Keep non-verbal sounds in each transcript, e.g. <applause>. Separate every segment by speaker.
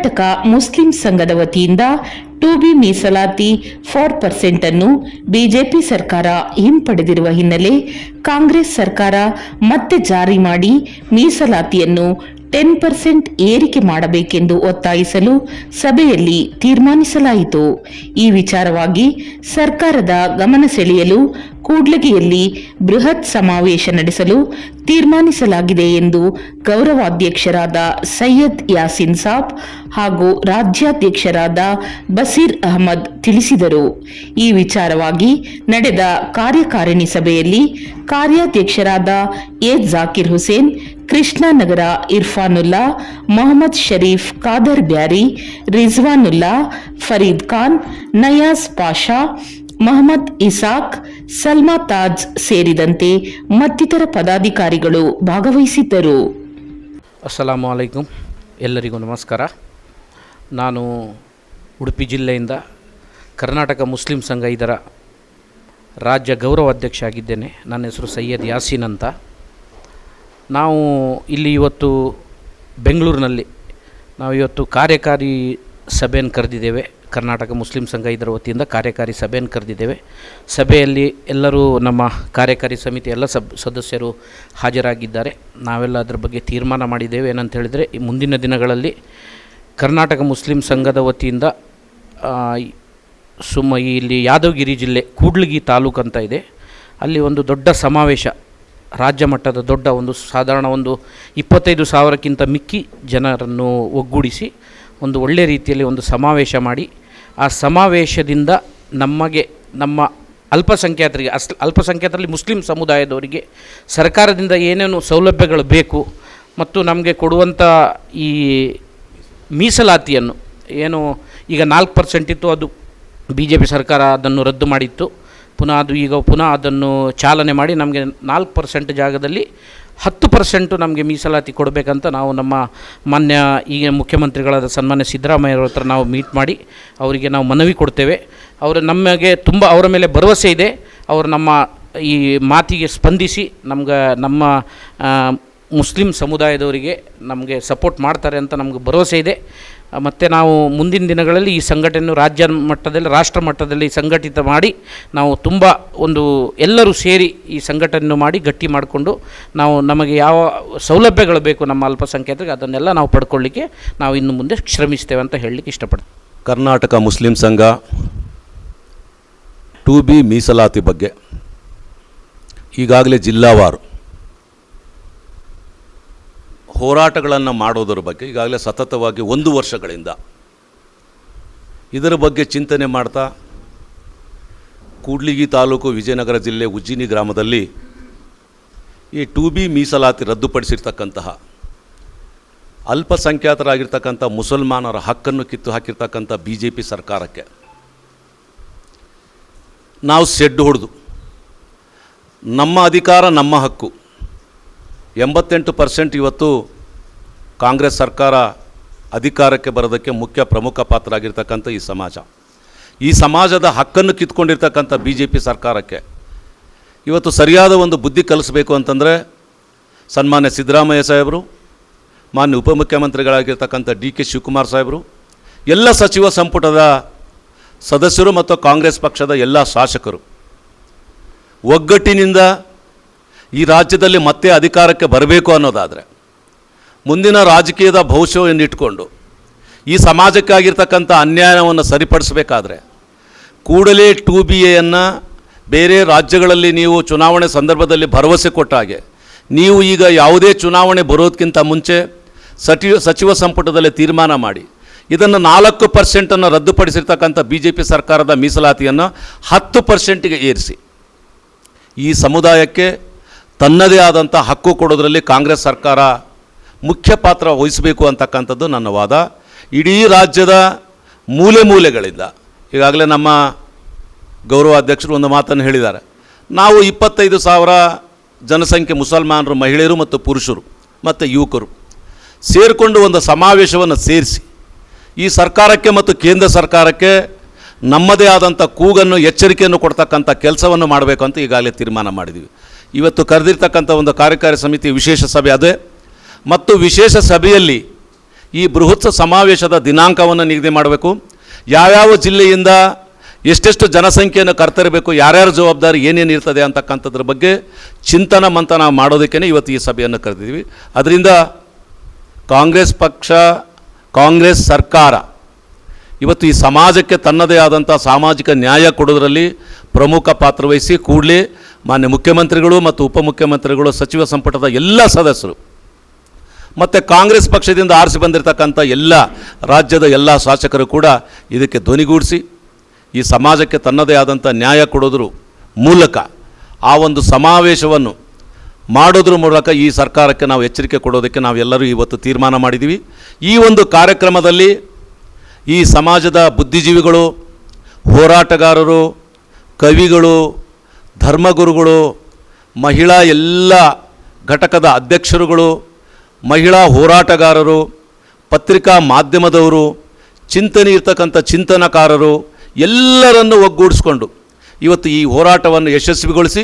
Speaker 1: Karnataka Muslim ಸಂಘದ ವತಿಯಿಂದ two B ಮೀಸಲಾತಿ ಫೋರ್ ಪರ್ಸೆಂಟ್ ಅನ್ನು ಬಿಜೆಪಿ ಸರ್ಕಾರ ಹಿಂಪಡೆದಿರುವ ಹಿನ್ನೆಲೆ ಕಾಂಗ್ರೆಸ್ ಸರ್ಕಾರ ಮತ್ತೆ ಜಾರಿ ಮಾಡಿ ಮೀಸಲಾತಿಯನ್ನು ಟೆನ್ ಪರ್ಸೆಂಟ್ ಏರಿಕೆ ಮಾಡಬೇಕೆಂದು ಒತ್ತಾಯಿಸಲು ಸಭೆಯಲ್ಲಿ ತೀರ್ಮಾನಿಸಲಾಯಿತು. ಈ ವಿಚಾರವಾಗಿ ಸರ್ಕಾರದ ಗಮನ ಸೆಳೆಯಲು ಕೂಡ್ಲಗಿಯಲ್ಲಿ ಬೃಹತ್ ಸಮಾವೇಶ ನಡೆಸಲು ತೀರ್ಮಾನಿಸಲಾಗಿದೆ ಎಂದು ಗೌರವಾಧ್ಯಕ್ಷರಾದ ಸೈಯದ್ ಯಾಸಿನ್ ಸಾಬ್ ಹಾಗೂ ರಾಜ್ಯಾಧ್ಯಕ್ಷರಾದ ಬಸೀರ್ ಅಹಮದ್ ತಿಳಿಸಿದರು. ಈ ವಿಚಾರವಾಗಿ ನಡೆದ ಕಾರ್ಯಕಾರಿಣಿ ಸಭೆಯಲ್ಲಿ ಕಾರ್ಯಾಧ್ಯಕ್ಷರಾದ ಎ. ಜಾಕಿರ್ ಹುಸೇನ್ ಕೃಷ್ಣನಗರ, ಇರ್ಫಾನುಲ್ಲಾ, ಮೊಹಮ್ಮದ್ ಶರೀಫ್, ಖಾದರ್ ಬ್ಯಾರಿ, ರಿಜ್ವಾನುಲ್ಲಾ, ಫರೀದ್ ಖಾನ್, ನಯಾಜ್ ಪಾಷಾ, ಮೊಹಮ್ಮದ್ ಇಸಾಕ್, ಸಲ್ಮಾ ತಾಜ್ ಸೇರಿದಂತೆ ಮತ್ತಿತರ ಪದಾಧಿಕಾರಿಗಳು ಭಾಗವಹಿಸಿದ್ದರು.
Speaker 2: ಅಸ್ಸಲಾಮು ಅಲೈಕುಂ. ಎಲ್ಲರಿಗೂ ನಮಸ್ಕಾರ. ನಾನು ಉಡುಪಿ ಜಿಲ್ಲೆಯಿಂದ ಕರ್ನಾಟಕ ಮುಸ್ಲಿಂ ಸಂಘ ಇದರ ರಾಜ್ಯ ಗೌರವ ಅಧ್ಯಕ್ಷ ಆಗಿದ್ದೇನೆ. ನನ್ನ ಹೆಸರು ಸೈಯದ್ ಯಾಸೀನ್ ಅಂತ. ನಾವು ಇಲ್ಲಿ ಇವತ್ತು ಬೆಂಗಳೂರಿನಲ್ಲಿ, ನಾವು ಇವತ್ತು ಕಾರ್ಯಕಾರಿ ಸಭೆಯನ್ನು ಕರೆದಿದ್ದೇವೆ. ಕರ್ನಾಟಕ ಮುಸ್ಲಿಂ ಸಂಘ ಇದರ ವತಿಯಿಂದ ಕಾರ್ಯಕಾರಿ ಸಭೆಯನ್ನು ಕರೆದಿದ್ದೇವೆ. ಸಭೆಯಲ್ಲಿ ಎಲ್ಲರೂ ನಮ್ಮ ಕಾರ್ಯಕಾರಿ ಸಮಿತಿ ಎಲ್ಲ ಸಬ್, ಸದಸ್ಯರು ಹಾಜರಾಗಿದ್ದಾರೆ. ನಾವೆಲ್ಲ ಅದರ ಬಗ್ಗೆ ತೀರ್ಮಾನ ಮಾಡಿದ್ದೇವೆ. ಏನಂತ ಹೇಳಿದರೆ ಈ ಮುಂದಿನ ದಿನಗಳಲ್ಲಿ ಕರ್ನಾಟಕ ಮುಸ್ಲಿಂ ಸಂಘದ ವತಿಯಿಂದ ಸುಮ್ಮ ಇಲ್ಲಿ ಯಾದವಗಿರಿ ಜಿಲ್ಲೆ ಕೂಡ್ಲಿಗಿ ತಾಲೂಕು ಅಂತ ಇದೆ. ಅಲ್ಲಿ ಒಂದು ದೊಡ್ಡ ಸಮಾವೇಶ ರಾಜ್ಯ ಮಟ್ಟದ ದೊಡ್ಡ ಒಂದು ಸಾಧಾರಣ ಒಂದು ಇಪ್ಪತ್ತೈದು ಸಾವಿರಕ್ಕಿಂತ ಮಿಕ್ಕಿ ಜನರನ್ನು ಒಗ್ಗೂಡಿಸಿ ಒಂದು ಒಳ್ಳೆಯ ರೀತಿಯಲ್ಲಿ ಒಂದು ಸಮಾವೇಶ ಮಾಡಿ, ಆ ಸಮಾವೇಶದಿಂದ ನಮಗೆ, ನಮ್ಮ ಅಲ್ಪಸಂಖ್ಯಾತರಿಗೆ, ಅಸ್, ಅಲ್ಪಸಂಖ್ಯಾತರಲ್ಲಿ ಮುಸ್ಲಿಂ ಸಮುದಾಯದವರಿಗೆ ಸರ್ಕಾರದಿಂದ ಏನೇನು ಸೌಲಭ್ಯಗಳು ಬೇಕು ಮತ್ತು ನಮಗೆ ಕೊಡುವಂಥ ಈ ಮೀಸಲಾತಿಯನ್ನು, ಏನು ಈಗ ನಾಲ್ಕು ಪರ್ಸೆಂಟ್ ಇತ್ತು, ಅದು ಬಿ ಜೆ ಪಿ ಸರ್ಕಾರ ಅದನ್ನು ರದ್ದು ಮಾಡಿತ್ತು. ಪುನಃ ಅದು ಈಗ ಪುನಃ ಅದನ್ನು ಚಾಲನೆ ಮಾಡಿ ನಮಗೆ ನಾಲ್ಕು ಪರ್ಸೆಂಟ್ ಜಾಗದಲ್ಲಿ ಹತ್ತು ಪರ್ಸೆಂಟು ನಮಗೆ ಮೀಸಲಾತಿ ಕೊಡಬೇಕಂತ ನಾವು ನಮ್ಮ ಮಾನ್ಯ ಈಗ ಮುಖ್ಯಮಂತ್ರಿಗಳಾದ ಸನ್ಮಾನ್ಯ ಸಿದ್ದರಾಮಯ್ಯವ್ರ ಹತ್ರ ನಾವು ಮೀಟ್ ಮಾಡಿ ಅವರಿಗೆ ನಾವು ಮನವಿ ಕೊಡ್ತೇವೆ. ಅವರು ನಮಗೆ ತುಂಬ ಅವರ ಮೇಲೆ ಭರವಸೆ ಇದೆ. ಅವರು ನಮ್ಮ ಈ ಮಾತಿಗೆ ಸ್ಪಂದಿಸಿ ನಮ್ಗೆ ನಮ್ಮ ಮುಸ್ಲಿಂ ಸಮುದಾಯದವರಿಗೆ ನಮಗೆ ಸಪೋರ್ಟ್ ಮಾಡ್ತಾರೆ ಅಂತ ನಮಗೆ ಭರವಸೆ ಇದೆ. ಮತ್ತು ನಾವು ಮುಂದಿನ ದಿನಗಳಲ್ಲಿ ಈ ಸಂಘಟನೆಯನ್ನು ರಾಜ್ಯ ಮಟ್ಟದಲ್ಲಿ, ರಾಷ್ಟ್ರ ಮಟ್ಟದಲ್ಲಿ ಸಂಘಟಿತ ಮಾಡಿ ನಾವು ತುಂಬ ಒಂದು ಎಲ್ಲರೂ ಸೇರಿ ಈ ಸಂಘಟನೆಯನ್ನು ಮಾಡಿ ಗಟ್ಟಿ ಮಾಡಿಕೊಂಡು ನಾವು ನಮಗೆ ಯಾವ ಸೌಲಭ್ಯಗಳು ಬೇಕು ನಮ್ಮ ಅಲ್ಪಸಂಖ್ಯಾತರಿಗೆ ಅದನ್ನೆಲ್ಲ ನಾವು ಪಡ್ಕೊಳ್ಳಿಕ್ಕೆ ನಾವು ಇನ್ನು ಮುಂದೆ ಶ್ರಮಿಸ್ತೇವೆ ಅಂತ ಹೇಳಲಿಕ್ಕೆ ಇಷ್ಟಪಡ್ತೀವಿ
Speaker 3: Karnataka Muslim Sangha two B ಮೀಸಲಾತಿ ಬಗ್ಗೆ ಈಗಾಗಲೇ ಜಿಲ್ಲಾವಾರು ಹೋರಾಟಗಳನ್ನು ಮಾಡೋದರ ಬಗ್ಗೆ ಈಗಾಗಲೇ ಸತತವಾಗಿ ಒಂದು ವರ್ಷಗಳಿಂದ ಇದರ ಬಗ್ಗೆ ಚಿಂತನೆ ಮಾಡ್ತಾ, ಕೂಡ್ಲಿಗಿ ತಾಲೂಕು ವಿಜಯನಗರ ಜಿಲ್ಲೆ ಉಜ್ಜಿನಿ ಗ್ರಾಮದಲ್ಲಿ ಈ ಟು ಬಿ ಮೀಸಲಾತಿ ರದ್ದುಪಡಿಸಿರ್ತಕ್ಕಂತಹ ಅಲ್ಪಸಂಖ್ಯಾತರಾಗಿರ್ತಕ್ಕಂಥ ಮುಸಲ್ಮಾನರ ಹಕ್ಕನ್ನು ಕಿತ್ತು ಹಾಕಿರ್ತಕ್ಕಂಥ ಬಿ ಜೆ ಪಿ ಸರ್ಕಾರಕ್ಕೆ ನಾವು ಸೆಡ್ಡು ಹೊಡೆದು, ನಮ್ಮ ಅಧಿಕಾರ, ನಮ್ಮ ಹಕ್ಕು ಎಂಬತ್ತೆಂಟು ಪರ್ಸೆಂಟ್ ಇವತ್ತು ಕಾಂಗ್ರೆಸ್ ಸರ್ಕಾರ ಅಧಿಕಾರಕ್ಕೆ ಬರೋದಕ್ಕೆ ಮುಖ್ಯ ಪ್ರಮುಖ ಪಾತ್ರ ಆಗಿರ್ತಕ್ಕಂಥ ಈ ಸಮಾಜ. ಈ ಸಮಾಜದ ಹಕ್ಕನ್ನು ಕಿತ್ಕೊಂಡಿರ್ತಕ್ಕಂಥ ಬಿ ಜೆ ಪಿ ಸರ್ಕಾರಕ್ಕೆ ಇವತ್ತು ಸರಿಯಾದ ಒಂದು ಬುದ್ಧಿ ಕಲಿಸಬೇಕು ಅಂತಂದರೆ ಸನ್ಮಾನ್ಯ ಸಿದ್ದರಾಮಯ್ಯ ಸಾಹೇಬರು, ಮಾನ್ಯ ಉಪಮುಖ್ಯಮಂತ್ರಿಗಳಾಗಿರ್ತಕ್ಕಂಥ ಡಿ ಕೆ ಶಿವಕುಮಾರ್ ಸಾಹೇಬರು, ಎಲ್ಲ ಸಚಿವ ಸಂಪುಟದ ಸದಸ್ಯರು ಮತ್ತು ಕಾಂಗ್ರೆಸ್ ಪಕ್ಷದ ಎಲ್ಲ ಶಾಸಕರು ಒಗ್ಗಟ್ಟಿನಿಂದ ಈ ರಾಜ್ಯದಲ್ಲಿ ಮತ್ತೆ ಅಧಿಕಾರಕ್ಕೆ ಬರಬೇಕು ಅನ್ನೋದಾದರೆ ಮುಂದಿನ ರಾಜಕೀಯದ ಭವಿಷ್ಯವನ್ನು ಇಟ್ಕೊಂಡು ಈ ಸಮಾಜಕ್ಕಾಗಿರ್ತಕ್ಕಂಥ ಅನ್ಯಾಯವನ್ನು ಸರಿಪಡಿಸಬೇಕಾದ್ರೆ ಕೂಡಲೇ ಟು ಬಿ ಎಯನ್ನು ಬೇರೆ ರಾಜ್ಯಗಳಲ್ಲಿ ನೀವು ಚುನಾವಣೆ ಸಂದರ್ಭದಲ್ಲಿ ಭರವಸೆ ಕೊಟ್ಟ ಹಾಗೆ ನೀವು ಈಗ ಯಾವುದೇ ಚುನಾವಣೆ ಬರೋದಕ್ಕಿಂತ ಮುಂಚೆ ಸಚಿವ ಸಚಿವ ಸಂಪುಟದಲ್ಲಿ ತೀರ್ಮಾನ ಮಾಡಿ ಇದನ್ನು ನಾಲ್ಕು ಪರ್ಸೆಂಟನ್ನು ರದ್ದುಪಡಿಸಿರ್ತಕ್ಕಂಥ ಬಿ ಜೆ ಪಿ ಸರ್ಕಾರದ ಮೀಸಲಾತಿಯನ್ನು ಹತ್ತು ಪರ್ಸೆಂಟಿಗೆ ಏರಿಸಿ ಈ ಸಮುದಾಯಕ್ಕೆ ತನ್ನದೇ ಆದಂಥ ಹಕ್ಕು ಕೊಡೋದರಲ್ಲಿ ಕಾಂಗ್ರೆಸ್ ಸರ್ಕಾರ ಮುಖ್ಯ ಪಾತ್ರ ವಹಿಸಬೇಕು ಅಂತಕ್ಕಂಥದ್ದು ನನ್ನ ವಾದ. ಇಡೀ ರಾಜ್ಯದ ಮೂಲೆ ಮೂಲೆಗಳಿಂದ ಈಗಾಗಲೇ ನಮ್ಮ ಗೌರವ ಅಧ್ಯಕ್ಷರು ಒಂದು ಮಾತನ್ನು ಹೇಳಿದ್ದಾರೆ. ನಾವು ಇಪ್ಪತ್ತೈದು ಸಾವಿರ ಜನಸಂಖ್ಯೆ ಮುಸಲ್ಮಾನರು, ಮಹಿಳೆಯರು ಮತ್ತು ಪುರುಷರು ಮತ್ತು ಯುವಕರು ಸೇರಿಕೊಂಡು ಒಂದು ಸಮಾವೇಶವನ್ನು ಸೇರಿಸಿ ಈ ಸರ್ಕಾರಕ್ಕೆ ಮತ್ತು ಕೇಂದ್ರ ಸರ್ಕಾರಕ್ಕೆ ನಮ್ಮದೇ ಆದಂಥ ಕೂಗನ್ನು, ಎಚ್ಚರಿಕೆಯನ್ನು ಕೊಡ್ತಕ್ಕಂಥ ಕೆಲಸವನ್ನು ಮಾಡಬೇಕು ಅಂತ ಈಗಾಗಲೇ ತೀರ್ಮಾನ ಮಾಡಿದ್ದೀವಿ ಇವತ್ತು ಕರೆದಿರ್ತಕ್ಕಂಥ ಒಂದು ಕಾರ್ಯಕಾರಿ ಸಮಿತಿ ವಿಶೇಷ ಸಭೆ ಅದೇ. ಮತ್ತು ವಿಶೇಷ ಸಭೆಯಲ್ಲಿ ಈ ಬೃಹತ್ ಸಮಾವೇಶದ ದಿನಾಂಕವನ್ನು ನಿಗದಿ ಮಾಡಬೇಕು. ಯಾವ್ಯಾವ ಜಿಲ್ಲೆಯಿಂದ ಎಷ್ಟೆಷ್ಟು ಜನಸಂಖ್ಯೆಯನ್ನು ಕರ್ತರಬೇಕು, ಯಾರ್ಯಾರ ಜವಾಬ್ದಾರಿ ಏನೇನು ಇರ್ತದೆ ಅಂತಕ್ಕಂಥದ್ರ ಬಗ್ಗೆ ಚಿಂತನ ಮಂಥನ ಮಾಡೋದಕ್ಕೇ ಇವತ್ತು ಈ ಸಭೆಯನ್ನು ಕರೆದಿದ್ದೀವಿ. ಅದರಿಂದ ಕಾಂಗ್ರೆಸ್ ಪಕ್ಷ, ಕಾಂಗ್ರೆಸ್ ಸರ್ಕಾರ ಇವತ್ತು ಈ ಸಮಾಜಕ್ಕೆ ತನ್ನದೇ ಆದಂಥ ಸಾಮಾಜಿಕ ನ್ಯಾಯ ಕೊಡೋದರಲ್ಲಿ ಪ್ರಮುಖ ಪಾತ್ರ ವಹಿಸಿ ಕೂಡಲೇ ಮಾನ್ಯ ಮುಖ್ಯಮಂತ್ರಿಗಳು ಮತ್ತು ಉಪಮುಖ್ಯಮಂತ್ರಿಗಳು, ಸಚಿವ ಸಂಪುಟದ ಎಲ್ಲ ಸದಸ್ಯರು, ಮತ್ತು ಕಾಂಗ್ರೆಸ್ ಪಕ್ಷದಿಂದ ಆರಿಸಿ ಬಂದಿರತಕ್ಕಂಥ ಎಲ್ಲ ರಾಜ್ಯದ ಎಲ್ಲ ಶಾಸಕರು ಕೂಡ ಇದಕ್ಕೆ ಧ್ವನಿಗೂಡಿಸಿ ಈ ಸಮಾಜಕ್ಕೆ ತನ್ನದೇ ಆದಂಥ ನ್ಯಾಯ ಕೊಡೋದ್ರ ಮೂಲಕ ಆ ಒಂದು ಸಮಾವೇಶವನ್ನು ಮಾಡೋದ್ರ ಮೂಲಕ ಈ ಸರ್ಕಾರಕ್ಕೆ ನಾವು ಎಚ್ಚರಿಕೆ ಕೊಡೋದಕ್ಕೆ ನಾವೆಲ್ಲರೂ ಇವತ್ತು ತೀರ್ಮಾನ ಮಾಡಿದ್ದೀವಿ ಈ ಒಂದು ಕಾರ್ಯಕ್ರಮದಲ್ಲಿ ಈ ಸಮಾಜದ ಬುದ್ಧಿಜೀವಿಗಳು, ಹೋರಾಟಗಾರರು, ಕವಿಗಳು, ಧರ್ಮಗುರುಗಳು, ಮಹಿಳಾ ಎಲ್ಲ ಘಟಕದ ಅಧ್ಯಕ್ಷರುಗಳು, ಮಹಿಳಾ ಹೋರಾಟಗಾರರು, ಪತ್ರಿಕಾ ಮಾಧ್ಯಮದವರು ಚಿಂತನೆ ಇರ್ತಕ್ಕಂಥ ಚಿಂತನಕಾರರು ಎಲ್ಲರನ್ನು ಒಗ್ಗೂಡಿಸ್ಕೊಂಡು ಇವತ್ತು ಈ ಹೋರಾಟವನ್ನು ಯಶಸ್ವಿಗೊಳಿಸಿ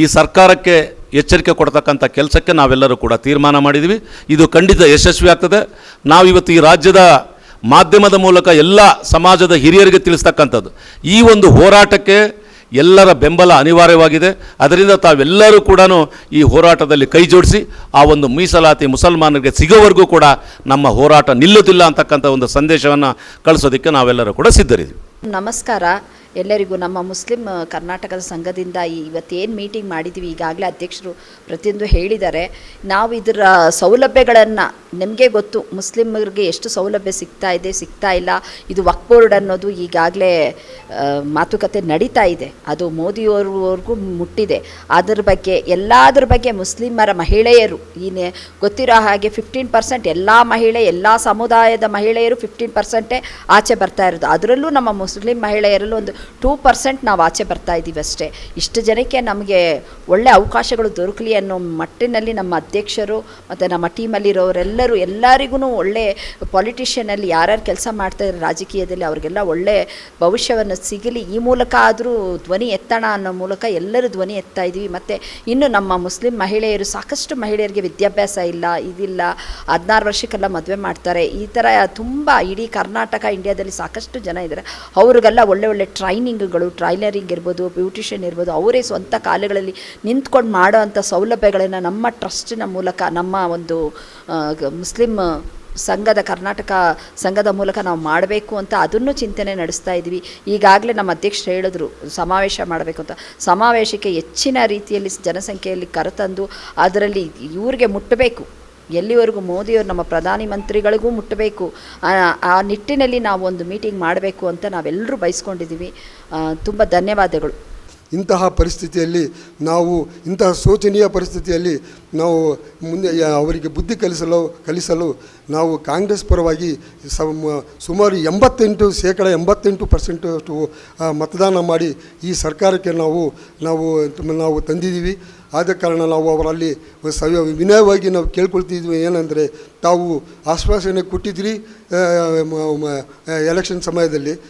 Speaker 3: ಈ ಸರ್ಕಾರಕ್ಕೆ ಎಚ್ಚರಿಕೆ ಕೊಡ್ತಕ್ಕಂಥ ಕೆಲಸಕ್ಕೆ ನಾವೆಲ್ಲರೂ ಕೂಡ ತೀರ್ಮಾನ ಮಾಡಿದ್ದೀವಿ. ಇದು ಖಂಡಿತ ಯಶಸ್ವಿ ಆಗ್ತದೆ ನಾವು ಇವತ್ತು ಈ ರಾಜ್ಯದ ಮಾಧ್ಯಮದ ಮೂಲಕ ಎಲ್ಲ ಸಮಾಜದ ಹಿರಿಯರಿಗೆ ತಿಳಿಸ್ತಕ್ಕಂಥದ್ದು. ಈ ಒಂದು ಹೋರಾಟಕ್ಕೆ ಎಲ್ಲರ ಬೆಂಬಲ ಅನಿವಾರ್ಯವಾಗಿದೆ. ಅದರಿಂದ ತಾವೆಲ್ಲರೂ ಕೂಡ ಈ ಹೋರಾಟದಲ್ಲಿ ಕೈ ಜೋಡಿಸಿ, ಆ ಒಂದು ಮೀಸಲಾತಿ ಮುಸಲ್ಮಾನರಿಗೆ ಸಿಗೋವರೆಗೂ ಕೂಡ ನಮ್ಮ ಹೋರಾಟ ನಿಲ್ಲುತ್ತಿಲ್ಲ ಅಂತಕ್ಕಂಥ ಒಂದು ಸಂದೇಶವನ್ನು ಕಳಿಸೋದಕ್ಕೆ ನಾವೆಲ್ಲರೂ ಕೂಡ ಸಿದ್ಧರಿದ್ದೀವಿ.
Speaker 4: ನಮಸ್ಕಾರ. ಎಲ್ಲರಿಗೂ ನಮ್ಮ ಮುಸ್ಲಿಂ ಕರ್ನಾಟಕದ ಸಂಘದಿಂದ ಇವತ್ತೇನು ಮೀಟಿಂಗ್ ಮಾಡಿದ್ದೀವಿ ಈಗಾಗಲೇ ಅಧ್ಯಕ್ಷರು ಪ್ರತಿಯೊಂದು ಹೇಳಿದ್ದಾರೆ. ನಾವು ಇದರ ಸೌಲಭ್ಯಗಳನ್ನು ನಿಮಗೆ ಗೊತ್ತು, ಮುಸ್ಲಿಮರಿಗೆ ಎಷ್ಟು ಸೌಲಭ್ಯ ಸಿಗ್ತಾ ಇದೆ, ಸಿಗ್ತಾ ಇಲ್ಲ. ಇದು ವಕ್ ಬೋರ್ಡ್ ಅನ್ನೋದು ಈಗಾಗಲೇ ಮಾತುಕತೆ ನಡೀತಾ ಇದೆ. ಅದು ಮೋದಿಯವರವರೆಗೂ ಮುಟ್ಟಿದೆ. ಅದರ ಬಗ್ಗೆ, ಎಲ್ಲದ್ರ ಬಗ್ಗೆ ಮುಸ್ಲಿಮರ ಮಹಿಳೆಯರು, ಈ ಗೊತ್ತಿರೋ ಹಾಗೆ ಫಿಫ್ಟೀನ್ ಪರ್ಸೆಂಟ್ ಎಲ್ಲ ಮಹಿಳೆ, ಎಲ್ಲ ಸಮುದಾಯದ ಮಹಿಳೆಯರು ಫಿಫ್ಟೀನ್ ಪರ್ಸೆಂಟೇ ಆಚೆ ಬರ್ತಾ ಇರೋದು. ಅದರಲ್ಲೂ ನಮ್ಮ ಮುಸ್ಲಿಂ ಮಹಿಳೆಯರಲ್ಲೂ ಒಂದು ಟೂ ಪರ್ಸೆಂಟ್ ನಾವು ಆಚೆ ಬರ್ತಾ ಇದ್ದೀವಿ ಅಷ್ಟೇ. ಇಷ್ಟು ಜನಕ್ಕೆ ನಮಗೆ ಒಳ್ಳೆ ಅವಕಾಶಗಳು ದೊರಕಲಿ ಅನ್ನೋ ಮಟ್ಟಿನಲ್ಲಿ ನಮ್ಮ ಅಧ್ಯಕ್ಷರು ಮತ್ತು ನಮ್ಮ ಟೀಮಲ್ಲಿರೋರೆಲ್ಲರೂ ಎಲ್ಲರಿಗೂ ಒಳ್ಳೆ ಪಾಲಿಟಿಷಿಯನಲ್ಲಿ ಯಾರ್ಯಾರು ಕೆಲಸ ಮಾಡ್ತಾ ಇದ್ದಾರೆ ರಾಜಕೀಯದಲ್ಲಿ ಅವ್ರಿಗೆಲ್ಲ ಒಳ್ಳೆ ಭವಿಷ್ಯವನ್ನು ಸಿಗಲಿ, ಈ ಮೂಲಕ ಆದರೂ ಧ್ವನಿ ಎತ್ತಣ ಅನ್ನೋ ಮೂಲಕ ಎಲ್ಲರೂ ಧ್ವನಿ ಎತ್ತಾ ಇದ್ದೀವಿ. ಮತ್ತು ಇನ್ನು ನಮ್ಮ ಮುಸ್ಲಿಂ ಮಹಿಳೆಯರು, ಸಾಕಷ್ಟು ಮಹಿಳೆಯರಿಗೆ ವಿದ್ಯಾಭ್ಯಾಸ ಇಲ್ಲ, ಇದಿಲ್ಲ, ಹದಿನಾರು ವರ್ಷಕ್ಕೆಲ್ಲ ಮದುವೆ ಮಾಡ್ತಾರೆ. ಈ ಥರ ತುಂಬ ಇಡೀ ಕರ್ನಾಟಕ, ಇಂಡಿಯಾದಲ್ಲಿ ಸಾಕಷ್ಟು ಜನ ಇದ್ದಾರೆ. ಅವ್ರಿಗೆಲ್ಲ ಒಳ್ಳೆ ಒಳ್ಳೆ ಟ್ರೈನಿಂಗ್ಗಳು ಟ್ರೈಲರಿಂಗ್ ಇರ್ಬೋದು ಬ್ಯೂಟಿಷಿಯನ್ ಇರ್ಬೋದು, ಅವರೇ ಸ್ವಂತ ಕಾಲುಗಳಲ್ಲಿ ನಿಂತ್ಕೊಂಡು ಮಾಡೋ ಅಂಥ ಸೌಲಭ್ಯಗಳನ್ನು ನಮ್ಮ ಟ್ರಸ್ಟಿನ ಮೂಲಕ, ನಮ್ಮ ಒಂದು ಮುಸ್ಲಿಂ ಸಂಘದ, ಕರ್ನಾಟಕ ಸಂಘದ ಮೂಲಕ ನಾವು ಮಾಡಬೇಕು ಅಂತ ಅದನ್ನು ಚಿಂತನೆ ನಡೆಸ್ತಾ ಇದ್ವಿ ಈಗಾಗಲೇ ನಮ್ಮ ಅಧ್ಯಕ್ಷರು ಹೇಳಿದ್ರು, ಸಮಾವೇಶ ಮಾಡಬೇಕು ಅಂತ. ಸಮಾವೇಶಕ್ಕೆ ಹೆಚ್ಚಿನ ರೀತಿಯಲ್ಲಿ ಜನಸಂಖ್ಯೆಯಲ್ಲಿ ಕರೆತಂದು ಅದರಲ್ಲಿ ಇವ್ರಿಗೆ ಮುಟ್ಟಬೇಕು. ಎಲ್ಲಿವರೆಗೂ ಮೋದಿಯವರು ನಮ್ಮ ಪ್ರಧಾನಿ ಮಂತ್ರಿಗಳಿಗೂ ಮುಟ್ಟಬೇಕು. ಆ ನಿಟ್ಟಿನಲ್ಲಿ ನಾವು ಒಂದು ಮೀಟಿಂಗ್ ಮಾಡಬೇಕು ಅಂತ ನಾವೆಲ್ಲರೂ ಬಯಸ್ಕೊಂಡಿದ್ದೀವಿ. ತುಂಬ ಧನ್ಯವಾದಗಳು.
Speaker 5: ಇಂತಹ ಪರಿಸ್ಥಿತಿಯಲ್ಲಿ ನಾವು, ಇಂತಹ ಶೋಚನೀಯ ಪರಿಸ್ಥಿತಿಯಲ್ಲಿ ನಾವು ಮುಂದೆ ಅವರಿಗೆ ಬುದ್ಧಿ ಕಲಿಸಲು ಕಲಿಸಲು ನಾವು ಕಾಂಗ್ರೆಸ್ ಪರವಾಗಿ ಸಮ- ಸುಮಾರು ಎಂಬತ್ತೆಂಟು ಶೇಕಡ ಎಂಬತ್ತೆಂಟು ಪರ್ಸೆಂಟ್ ಅಷ್ಟು ಮತದಾನ ಮಾಡಿ ಈ ಸರ್ಕಾರಕ್ಕೆ ನಾವು ನಾವು ನಾವು ತಂದಿದ್ದೀವಿ. ಆದ ಕಾರಣ ನಾವು ಅವರಲ್ಲಿ ಸವ್ಯ ವಿನಯವಾಗಿ ನಾವು ಕೇಳ್ಕೊಳ್ತಿದ್ವಿ. ಏನಂದರೆ, ತಾವು ಆಶ್ವಾಸನೆ ಕೊಟ್ಟಿದ್ರಿ ಎಲೆಕ್ಷನ್ ಸಮಯದಲ್ಲಿ.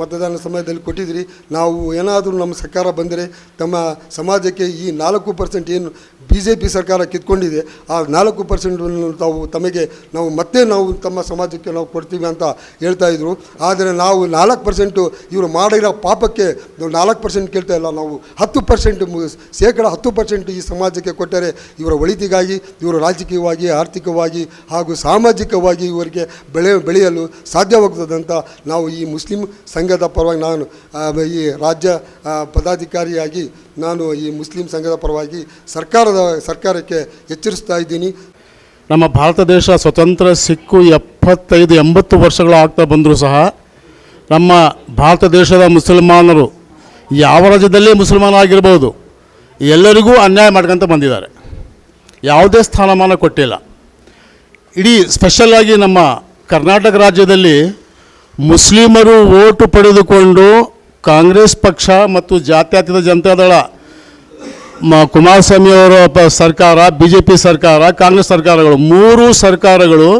Speaker 5: ಮತದಾನ ಸಮಯದಲ್ಲಿ ಕೊಟ್ಟಿದ್ದೀರಿ. ನಾವು ಏನಾದರೂ ನಮ್ಮ ಸರ್ಕಾರ ಬಂದರೆ ತಮ್ಮ ಸಮಾಜಕ್ಕೆ ಈ ನಾಲ್ಕು ಪರ್ಸೆಂಟ್ ಏನು ಬಿ ಜೆ ಪಿ ಸರ್ಕಾರ ಕಿತ್ಕೊಂಡಿದೆ, ಆ ನಾಲ್ಕು ಪರ್ಸೆಂಟನ್ನು ತಾವು ತಮಗೆ ನಾವು ಮತ್ತೆ ನಾವು ತಮ್ಮ ಸಮಾಜಕ್ಕೆ ನಾವು ಕೊಡ್ತೀವಿ ಅಂತ ಹೇಳ್ತಾ ಇದ್ರು. ಆದರೆ ನಾವು ನಾಲ್ಕು ಪರ್ಸೆಂಟು ಇವರು ಮಾಡಿರೋ ಪಾಪಕ್ಕೆ ನಾಲ್ಕು ಪರ್ಸೆಂಟ್ ಕೇಳ್ತಾ ಇಲ್ಲ. ನಾವು ಹತ್ತು ಪರ್ಸೆಂಟ್ ಶೇಕಡ ಹತ್ತು ಪರ್ಸೆಂಟ್ ಈ ಸಮಾಜಕ್ಕೆ ಕೊಟ್ಟರೆ ಇವರ ಒಳಿತಿಗಾಗಿ, ಇವರು ರಾಜಕೀಯವಾಗಿ, ಆರ್ಥಿಕವಾಗಿ ಹಾಗೂ ಸಾಮಾಜಿಕವಾಗಿ ಇವರಿಗೆ ಬೆಳೆ, ಬೆಳೆಯಲು ಸಾಧ್ಯವಾಗ್ತದಂತ ನಾವು ಈ ಮುಸ್ಲಿಂ ಸಂಘದ ಪರವಾಗಿ ನಾನು ಈ ರಾಜ್ಯ ಪದಾಧಿಕಾರಿಯಾಗಿ ನಾನು ಈ ಮುಸ್ಲಿಂ ಸಂಘದ ಪರವಾಗಿ ಸರ್ಕಾರದ, ಸರ್ಕಾರಕ್ಕೆ ಎಚ್ಚರಿಸ್ತಾ ಇದ್ದೀನಿ.
Speaker 6: ನಮ್ಮ ಭಾರತ ದೇಶ ಸ್ವತಂತ್ರ ಸಿಕ್ಕು ಎಪ್ಪತ್ತೈದು, ಎಂಬತ್ತು ವರ್ಷಗಳು ಆಗ್ತಾ ಬಂದರೂ ಸಹ ನಮ್ಮ ಭಾರತ ದೇಶದ ಮುಸಲ್ಮಾನರು ಯಾವ ರಾಜ್ಯದಲ್ಲೇ ಮುಸಲ್ಮಾನರಾಗಿರ್ಬೋದು, ಎಲ್ಲರಿಗೂ ಅನ್ಯಾಯ ಮಾಡ್ಕೊಂತ ಬಂದಿದ್ದಾರೆ. ಯಾವುದೇ ಸ್ಥಾನಮಾನ ಕೊಟ್ಟಿಲ್ಲ. ಇಡೀ ಸ್ಪೆಷಲಾಗಿ ನಮ್ಮ ಕರ್ನಾಟಕ ರಾಜ್ಯದಲ್ಲಿ ಮುಸ್ಲಿಮರು ಓಟು ಪಡೆದುಕೊಂಡು ಕಾಂಗ್ರೆಸ್ ಪಕ್ಷ ಮತ್ತು ಜಾತ್ಯತೀತ ಜನತಾದಳ ಮ, ಕುಮಾರಸ್ವಾಮಿ ಅವರ ಸರ್ಕಾರ ಬಿ ಜೆ ಪಿ ಸರ್ಕಾರ, ಕಾಂಗ್ರೆಸ್ ಸರ್ಕಾರಗಳು, ಮೂರು ಸರ್ಕಾರಗಳು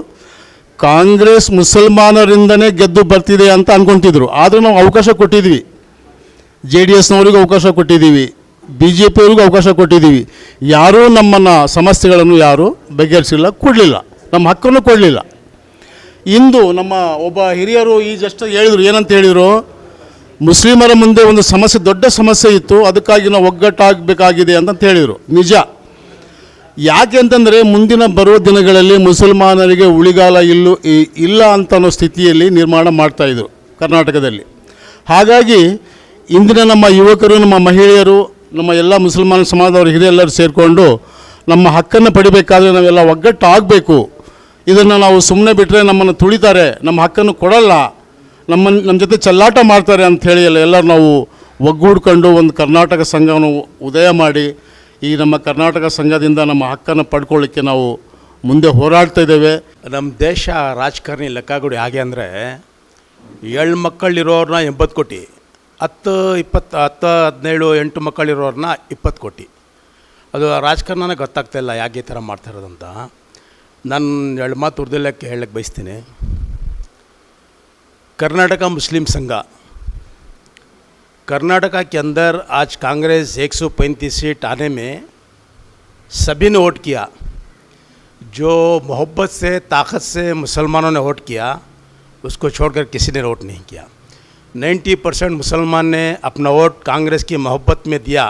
Speaker 6: ಕಾಂಗ್ರೆಸ್ ಮುಸಲ್ಮಾನರಿಂದನೇ ಗೆದ್ದು ಬರ್ತಿದೆ ಅಂತ ಅಂದ್ಕೊತಿದ್ರು ಆದರೂ ನಾವು ಅವಕಾಶ ಕೊಟ್ಟಿದ್ವಿ ಜೆ ಡಿ ಎಸ್ನವ್ರಿಗೂ ಅವಕಾಶ ಕೊಟ್ಟಿದ್ದೀವಿ. ಬಿ ಜೆ ಪಿಯವ್ರಿಗೂ ಅವಕಾಶ ಕೊಟ್ಟಿದ್ದೀವಿ. ಯಾರೂ ನಮ್ಮನ್ನು ಸಮಸ್ಯೆಗಳನ್ನು ಯಾರೂ ಬಗೆಹರಿಸಿಲ್ಲ, ಕೊಡಲಿಲ್ಲ. ನಮ್ಮ ಹಕ್ಕನ್ನು ಕೊಡಲಿಲ್ಲ. ಇಂದು ನಮ್ಮ ಒಬ್ಬ ಹಿರಿಯರು ಈ ಜಸ್ಟ್ ಹೇಳಿದರು, ಏನಂತ ಹೇಳಿದರು, ಮುಸ್ಲಿಮರ ಮುಂದೆ ಒಂದು ಸಮಸ್ಯೆ, ದೊಡ್ಡ ಸಮಸ್ಯೆ ಇತ್ತು, ಅದಕ್ಕಾಗಿ ನಾವು ಒಗ್ಗಟ್ಟಾಗಬೇಕಾಗಿದೆ ಅಂತ ಹೇಳಿದರು. ನಿಜ. ಯಾಕೆ ಅಂತಂದರೆ ಮುಂದಿನ ಬರುವ ದಿನಗಳಲ್ಲಿ ಮುಸಲ್ಮಾನರಿಗೆ ಉಳಿಗಾಲ ಇಲ್ಲು ಇಲ್ಲ ಅಂತ ಅನ್ನೋ ಸ್ಥಿತಿಯಲ್ಲಿ ನಿರ್ಮಾಣ ಮಾಡ್ತಾಯಿದ್ರು ಕರ್ನಾಟಕದಲ್ಲಿ. ಹಾಗಾಗಿ ಇಂದಿನ ನಮ್ಮ ಯುವಕರು, ನಮ್ಮ ಮಹಿಳೆಯರು, ನಮ್ಮ ಎಲ್ಲ ಮುಸಲ್ಮಾನ ಸಮಾಜದವರು ಹಿರಿಯೆಲ್ಲರೂ ಸೇರಿಕೊಂಡು ನಮ್ಮ ಹಕ್ಕನ್ನು ಪಡಿಬೇಕಾದರೆ ನಾವೆಲ್ಲ ಒಗ್ಗಟ್ಟಾಗಬೇಕು. ಇದನ್ನು ನಾವು ಸುಮ್ಮನೆ ಬಿಟ್ಟರೆ ನಮ್ಮನ್ನು ತುಳಿತಾರೆ, ನಮ್ಮ ಹಕ್ಕನ್ನು ಕೊಡಲ್ಲ ನಮ್ಮನ್ನು ನಮ್ಮ ಜೊತೆ ಚಲ್ಲಾಟ ಮಾಡ್ತಾರೆ ಅಂತ ಹೇಳಿ ಎಲ್ಲ ಎಲ್ಲರೂ ನಾವು ಒಗ್ಗೂಡ್ಕೊಂಡು ಒಂದು ಕರ್ನಾಟಕ ಸಂಘವನ್ನು ಉದಯ ಮಾಡಿ, ಈ ನಮ್ಮ ಕರ್ನಾಟಕ ಸಂಘದಿಂದ ನಮ್ಮ ಹಕ್ಕನ್ನು ಪಡ್ಕೊಳ್ಳಿಕ್ಕೆ ನಾವು ಮುಂದೆ ಹೋರಾಡ್ತಾ ಇದ್ದೇವೆ.
Speaker 7: ನಮ್ಮ ದೇಶ ರಾಜಕಾರಣಿ ಲೆಕ್ಕಗಳು ಹಾಗೆ ಅಂದರೆ, ಏಳು ಮಕ್ಕಳಿರೋರನ್ನ ಎಂಬತ್ತು ಕೋಟಿ, ಹತ್ತು, ಇಪ್ಪತ್ತು, ಹತ್ತು, ಹದಿನೇಳು, ಎಂಟು ಮಕ್ಕಳಿರೋರನ್ನ ಇಪ್ಪತ್ತು ಕೋಟಿ. ಅದು ರಾಜಕಾರಣನೇ ಗೊತ್ತಾಗ್ತಾ ಇಲ್ಲ ಯಾಕೆ ಈ ಥರ ಮಾಡ್ತಾ ಇರೋದಂತ. ನಾನು ಎರಡು ಮಾತು ಉರ್ದಿಲ್ಲಕ್ಕೆ ಹೇಳಕ್ಕೆ ಬಯಸ್ತೀನಿ कर्नाटक मुस्लिम संघ कर्नाटका के अंदर आज कांग्रेस 135 सीट आने में सभी ने वोट किया जो मोहब्बत से ताकत से मुसलमानों ने वोट किया उसको छोड़कर किसी ने वोट नहीं किया 90 परसेंट मुसलमान ने अपना वोट कांग्रेस की मोहब्बत में दिया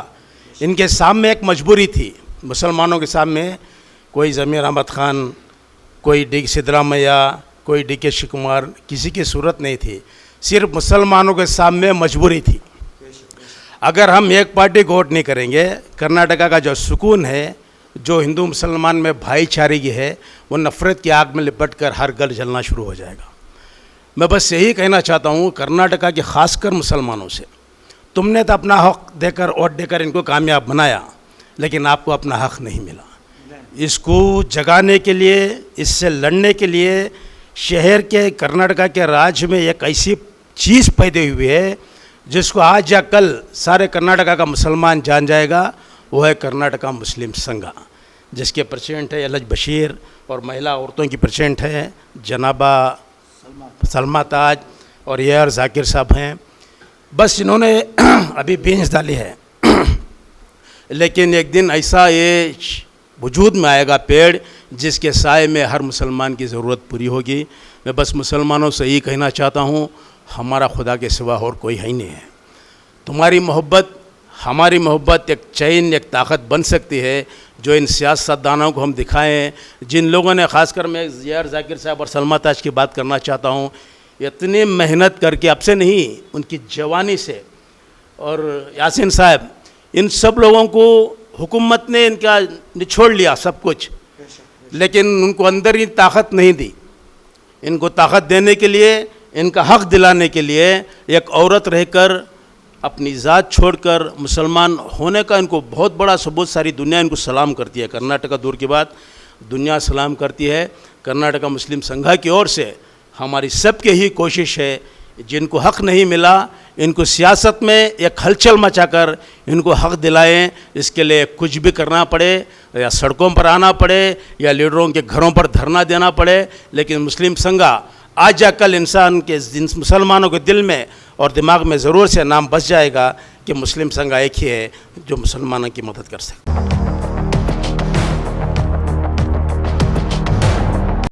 Speaker 7: इनके सामने एक मजबूरी थी मुसलमानों के सामने कोई ज़मीर अहमद ख़ान कोई डी सिद्धरामैया कोई डी के शिव कुमार किसी की सूरत नहीं थी। सिर्फ़ मुसलमानों के सामने मजबूरी थी। अगर हम एक पार्टी को वोट नहीं करेंगे, कर्नाटका का जो सुकून है, जो हिंदू मुसलमान में भाईचारे की है, वो नफ़रत की आग में लिपट कर हर गल जलना शुरू हो जाएगा। मैं बस यही कहना चाहता हूँ, कर्नाटका के खासकर मुसलमानों से, तुमने तो अपना हक देकर, वोट देकर इनको कामयाब बनाया, लेकिन आपको अपना हक नहीं मिला। इसको जगाने के लिए, इससे लड़ने के लिए, शहर के, कर्नाटका के राज्य में एक ऐसी चीज़ पैदा हुई है, जिसको आज या कल सारे कर्नाटका का मुसलमान जान जाएगा, वो है कर्नाटका मुस्लिम संघ, जिसके प्रेसिडेंट है एल बशीर और महिला औरतों की प्रेसिडेंट है जनाबा सलमा ताज और ए आर जाकिर साहब हैं। बस इन्होंने <clears throat> अभी बेंच डाली है। <clears throat> लेकिन एक दिन ऐसा ये वजूद में आएगा पेड़, जिसके साय में हर मुसलमान की ज़रूरत पूरी होगी। मैं बस मुसलमानों से यही कहना चाहता हूँ, हमारा खुदा के सिवा और कोई है ही नहीं है। तुम्हारी मोहब्बत, हमारी मोहब्बत एक चैन, एक ताकत बन सकती है, जो इन सियासतदानों को हम दिखाएँ। जिन लोगों ने खासकर मैं यार जाकिर साहब और सलमा ताज की बात करना चाहता हूँ, इतनी मेहनत करके, अब से नहीं, उनकी जवानी से। और यासिन साहब, इन सब लोगों को हुकूमत ने इनका निछोड़ लिया सब कुछ। लेकिन उनको अंदर ही ताकत नहीं दी। इनको ताकत देने के लिए, इनका हक दिलाने के लिए एक औरत रहकर अपनी ज़ात छोड़कर मुसलमान होने का इनको बहुत बड़ा सबूत सारी दुनिया इनको सलाम करती है। कर्नाटका दूर की बात, दुनिया सलाम करती है। कर्नाटका मुस्लिम संघा की ओर से हमारी सबके ही कोशिश है जिनको हक नहीं मिला, इनको सियासत में एक हलचल मचाकर इनको हक दिलाएँ। इसके लिए कुछ भी करना पड़े, या सड़कों पर आना पड़े, या लीडरों के घरों पर धरना देना पड़े। लेकिन मुस्लिम संघा आज या कल इंसान के मुसलमानों के दिल में और दिमाग में ज़रूर से नाम बस जाएगा कि मुस्लिम संघ एक ही है जो मुसलमानों की मदद कर सकता